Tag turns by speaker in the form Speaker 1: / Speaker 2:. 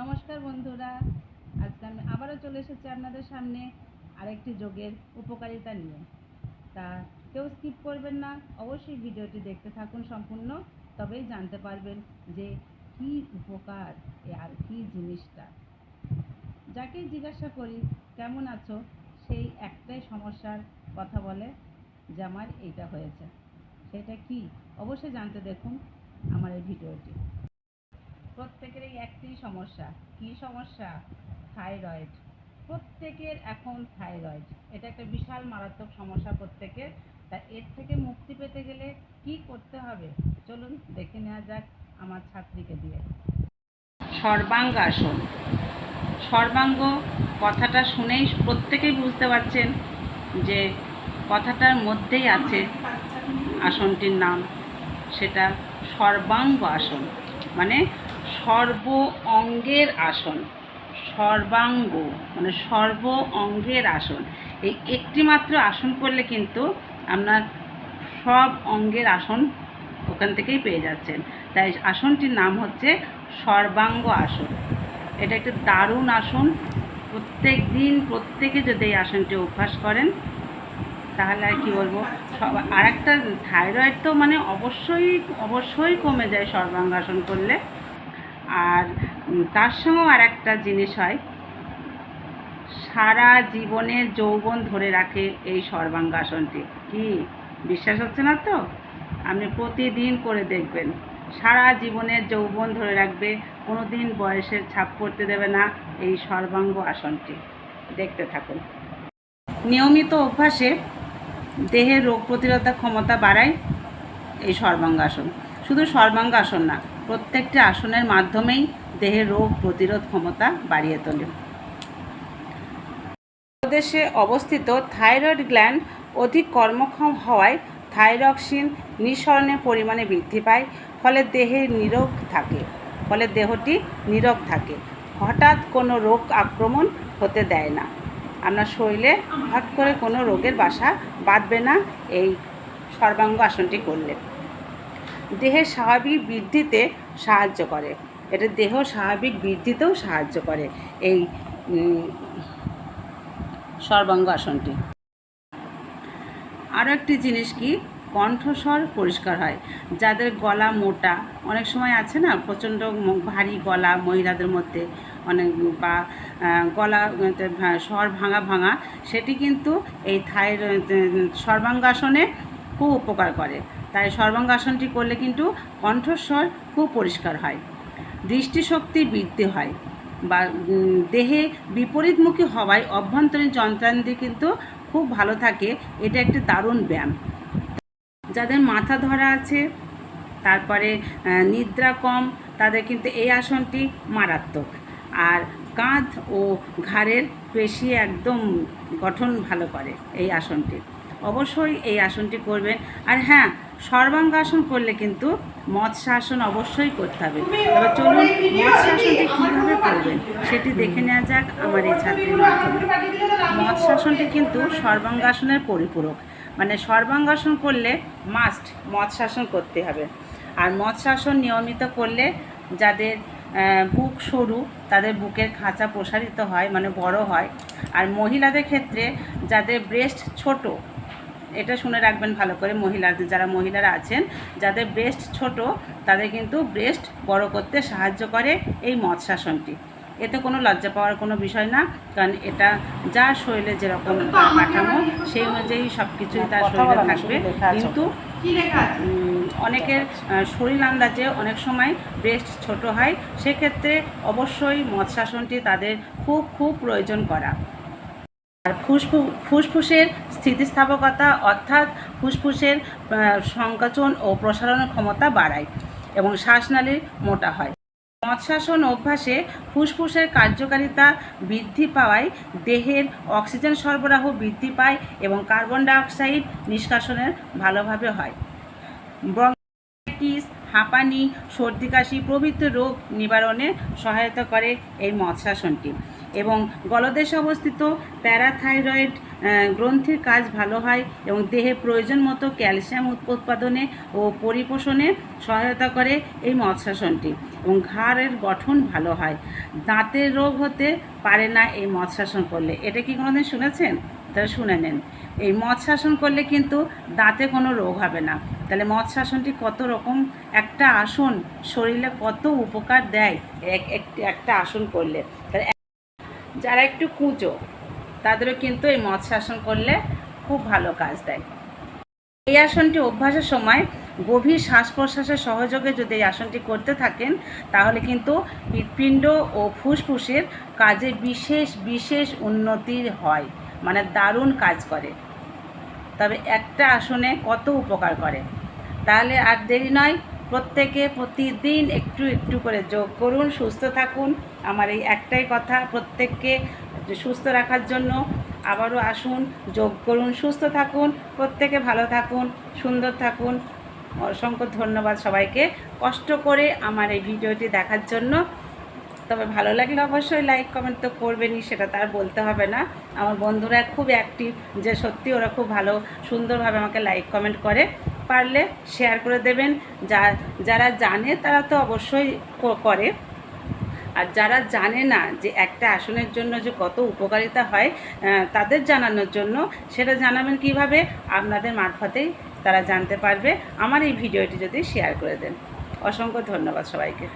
Speaker 1: নমস্কার বন্ধুরা। আজকে আমি আবারও চলে এসেছি আপনাদের সামনে আরেকটি যোগের উপকারিতা নিয়ে। তা কেউ স্কিপ করবেন না, অবশ্যই ভিডিওটি দেখতে থাকুন সম্পূর্ণ, তবেই জানতে পারবেন যে কি উপকার আর কি জিনিসটা। যাকেই জিজ্ঞাসা করি, কেমন আছো? সেই একটাই সমস্যার কথা বলে যে আমার এইটা হয়েছে। সেটা কি? অবশ্যই জানতে দেখুন আমার এই ভিডিওটি। প্রত্যেকেরই একটি সমস্যা। কি সমস্যা? থাইরয়েড। প্রত্যেকের এখন থাইরয়েড। এটা একটা বিশাল মারাত্মক সমস্যা প্রত্যেকের। তা এর থেকে মুক্তি পেতে গেলে কি করতে হবে? চলুন দেখে নেওয়া যাক আমার ছাত্রীকে দিয়ে। সর্বাঙ্গাসন সর্বাঙ্গ কথাটা শুনেই প্রত্যেকেই বুঝতে পারছেন যে কথাটার মধ্যেই আছে আসনটির নাম। সেটা সর্বাঙ্গ আসন। মানে সর্ব অঙ্গের আসন, সর্বাঙ্গ মানে সর্ব অঙ্গের আসন। এই একটি মাত্র আসন করলে কিন্তু আপনার সব অঙ্গের আসন ওখান থেকেই পেয়ে যাচ্ছেন। তাই আসনটির নাম হচ্ছে সর্বাঙ্গ আসন। এটা একটা দারুণ আসন। প্রত্যেক দিন প্রত্যেকে যদি এই আসনটি অভ্যাস করেন, তাহলে আর কি বলব? সব আর একটা থাইরয়েড তো মানে অবশ্যই অবশ্যই কমে যায় সর্বাঙ্গাসন করলে। আর তার সঙ্গেও আর একটা জিনিস হয়। সারা জীবনের যৌবন ধরে রাখে এই সর্বাঙ্গাসনটি। কি? বিশ্বাস হচ্ছে না তো? আপনি প্রতিদিন করে দেখবেন। সারা জীবনের যৌবন ধরে রাখবে কোনো দিন বয়সের ছাপ পড়তে দেবে না এই সর্বাঙ্গ আসনটি। দেখতে থাকুন। নিয়মিত অভ্যাসে দেহের রোগ প্রতিরোধ ক্ষমতা বাড়ায় এই সর্বাঙ্গাসন। শুধু সর্বাঙ্গাসন না প্রত্যেকটি আসনের মাধ্যমেই দেহের রোগ প্রতিরোধ ক্ষমতা বাড়িয়ে তোলে। দেশে অবস্থিত থাইরয়েড গ্ল্যান্ড অধিক কর্মক্ষম হওয়ায় থাইরক্সিন নিঃসরণের পরিমাণে বৃদ্ধি পায়, ফলে দেহে নিরোগ থাকে, ফলে দেহটি নীরব থাকে। হঠাৎ কোনো রোগ আক্রমণ হতে দেয় না। আপনার শরীরে হঠাৎ করে কোনো রোগের বাসা বাঁধবে না, এই সর্বাঙ্গ আসনটি করলে। দেহের স্বাভাবিক বৃদ্ধিতে সাহায্য করে। এটা দেহ স্বাভাবিক বৃদ্ধিতেও সাহায্য করে এই সর্বাঙ্গ আসনটি। আরও একটি জিনিস কি? কণ্ঠস্বর পরিষ্কার হয়। যাদের গলা মোটা, অনেক সময় আছে না, প্রচণ্ড ভারী গলা মহিলাদের মধ্যে অনেক বা গলা স্বর ভাঙা ভাঙা, সেটি কিন্তু এই থাইর সর্বাঙ্গাসনে খুব উপকার করে। তাই সর্বাঙ্গাসনটি করলে কিন্তু কণ্ঠস্বর খুব পরিষ্কার হয়, দৃষ্টিশক্তি বৃদ্ধি হয় বা দেহে বিপরীতমুখী হওয়ায় অভ্যন্তরীণ যন্ত্রান্তি কিন্তু খুব ভালো থাকে, এটা একটি দারুণ ব্যায়াম। যাদের মাথা ধরা আছে, তারপরে নিদ্রা কম, তাদের কিন্তু এই আসনটি মারাত্মক। আর কাঁধ ও ঘাড়ের পেশি একদম গঠন ভালো করে এই আসনটি। অবশ্যই এই আসনটি করবেন। আর হ্যাঁ সর্বাঙ্গাসন করলে কিন্তু মৎস্যাসন অবশ্যই করতে হবে। এবার চলুন মৎস্যাসনটি কীভাবে করবেন সেটি দেখে নেওয়া যাক আমার এই ছাত্রীর মাধ্যমে। মৎস্যাসনটি কিন্তু সর্বাঙ্গাসনের পরিপূরক। মানে সর্বাঙ্গাসন করলে মাস্ট মৎস্যাসন করতে হবে। আর মৎস্যাসন নিয়মিত করলে যাদের বুক সরু, তাদের বুকের খাঁচা প্রসারিত হয় মানে বড় হয়। আর মহিলাদের ক্ষেত্রে যাদের ব্রেস্ট ছোট এটা শুনে রাখবেন ভালো করে মহিলাদের, যারা মহিলারা আছেন, যাদের ব্রেস্ট ছোট, তাদের কিন্তু ব্রেস্ট বড় করতে সাহায্য করে এই মৎস্যাসনটি। এতে কোনো লজ্জা পাওয়ার কোনো বিষয় না, কারণ এটা যার শরীরে যেরকম কাঠামো, সেই অনুযায়ী সব কিছুই তার শরীরে থাকবে। কিন্তু অনেকের শরীর আন্দাজে অনেক সময় ব্রেস্ট ছোট হয়, সেক্ষেত্রে অবশ্যই মৎস্যাসনটি তাদের খুব খুব প্রয়োজন করা। আর ফুসফু, ফুসফুসের স্থিতিস্থাপকতা অর্থাৎ ফুসফুসের সংকোচন ও প্রসারণের ক্ষমতা বাড়ায় এবং শ্বাসনালী মোটা হয়। মৎস্যাসন অভ্যাসে ফুসফুসের কার্যকারিতা বৃদ্ধি পাওয়ায় দেহের অক্সিজেন সরবরাহ বৃদ্ধি পায় এবং কার্বন ডাইঅক্সাইড নিষ্কাশনের ভালোভাবে হয়। ব্রঙ্কাইটিস হাঁপানি, সর্দি কাশি প্রভৃতি রোগ নিবারণে সহায়তা করে এই মৎস্যাসনটি। এবং গলদেশে অবস্থিত প্যারাথাইরয়েড গ্রন্থির কাজ ভালো হয় এবং দেহে প্রয়োজন মতো ক্যালসিয়াম উৎপাদনে ও পরিপোষণে সহায়তা করে এই মৎস্যাসনটি এবং ঘাড়ের গঠন ভালো হয়। দাঁতের রোগ হতে পারে না এই মৎস্যাসন করলে। এটা কি কোনোদিন শুনেছেন? তাহলে শুনে নেন। এই মৎস্যাসন করলে কিন্তু দাঁতে কোনো রোগ হবে না। তাহলে মৎস্যাসনটি কত রকম? একটা আসন শরীরে কত উপকার দেয়? এক এক- একটা আসন করলে। তাহলে যারা একটু কুঁচো, তাদেরও কিন্তু এই মৎস্যাসন করলে খুব ভালো কাজ দেয়। এই আসনটি অভ্যাসের সময় গভীর শ্বাস প্রশ্বাসের সহযোগে যদি এই আসনটি করতে থাকেন, তাহলে কিন্তু হৃৎপিণ্ড ও ফুসফুসের কাজে বিশেষ বিশেষ উন্নতি হয় মানে দারুণ কাজ করে। তবে একটা আসনে কত উপকার করে? তাহলে আর দেরি নয় প্রত্যেকে প্রতিদিন একটু একটু করে যোগ করুন, সুস্থ থাকুন। আমার এই একটাই কথা, প্রত্যেককে সুস্থ রাখার জন্য আবারও আসুন, যোগ করুন, সুস্থ থাকুন, প্রত্যেকে ভালো থাকুন, সুন্দর থাকুন। অসংখ্য ধন্যবাদ সবাইকে কষ্ট করে আমার এই ভিডিওটি দেখার জন্য। তবে ভালো লাগলে অবশ্যই লাইক কমেন্ট তো করবেনই, সেটা তার বলতে হবে না। আমার বন্ধুরা খুব অ্যাক্টিভ যে সত্যি ওরা খুব ভালো, সুন্দরভাবে আমাকে লাইক কমেন্ট করে। পারলে শেয়ার করে দেবেন। যা, যারা জানে তারা তো অবশ্যই করে। আর যারা জানে না যে একটা আসনের জন্য যে কত উপকারিতা হয় তাদের জানানোর জন্য সেটা জানাবেন কীভাবে, আপনাদের মারফতেই তারা জানতে পারবে। আমার এই ভিডিওটি যদি শেয়ার করে দেন। অসংখ্য ধন্যবাদ সবাইকে।